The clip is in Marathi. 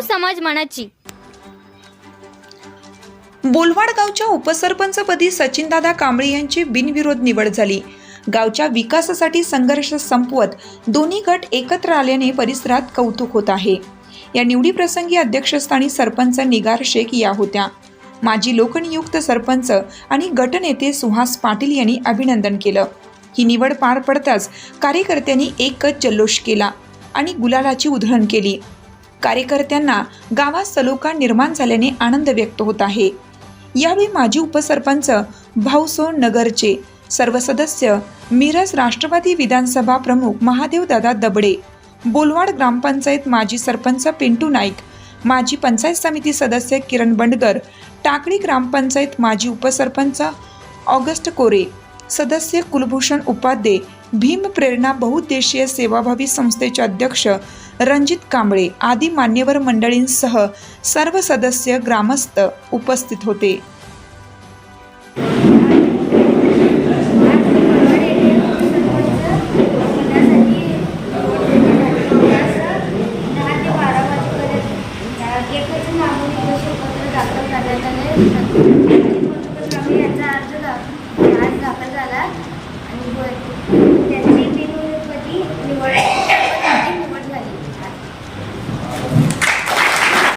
समज मनाची बोलवाड गावच्या उपसरपंचपदी सचिनदादा कांबळे यांची बिनविरोध निवड झाली. गावच्या विकासासाठी संघर्ष संपवत दोन्ही गट एकत्र आल्याने परिसरात कौतुक होत आहे. या निवडीप्रसंगी अध्यक्षस्थानी सरपंच निगार शेख या होत्या. माजी लोकनियुक्त सरपंच आणि गटनेते सुहास पाटील यांनी अभिनंदन केलं. ही निवड पार पडताच कार्यकर्त्यांनी एकच जल्लोष केला आणि गुलालाची उधळण केली. कार्यकर्त्यांना गावात सलोखा निर्माण झाल्याने आनंद व्यक्त होत आहे. यावेळी माजी उपसरपंच भाऊसोन नगरचे सर्व सदस्य मिरज राष्ट्रवादी विधानसभा प्रमुख महादेवदादा दबडे बोलवाड ग्रामपंचायत माजी सरपंच पिंटू नाईक माजी पंचायत समिती सदस्य किरण बंडगर टाकळी ग्रामपंचायत माजी उपसरपंच ऑगस्ट कोरे सदस्य कुलभूषण उपाध्ये भीम प्रेरणा बहुउद्देशीय सेवाभावी संस्थेचे अध्यक्ष रणजित कांबळे आदी मान्यवर मंडळींसह सर्व सदस्य ग्रामस्थ उपस्थित होते. दाखल झाला आणि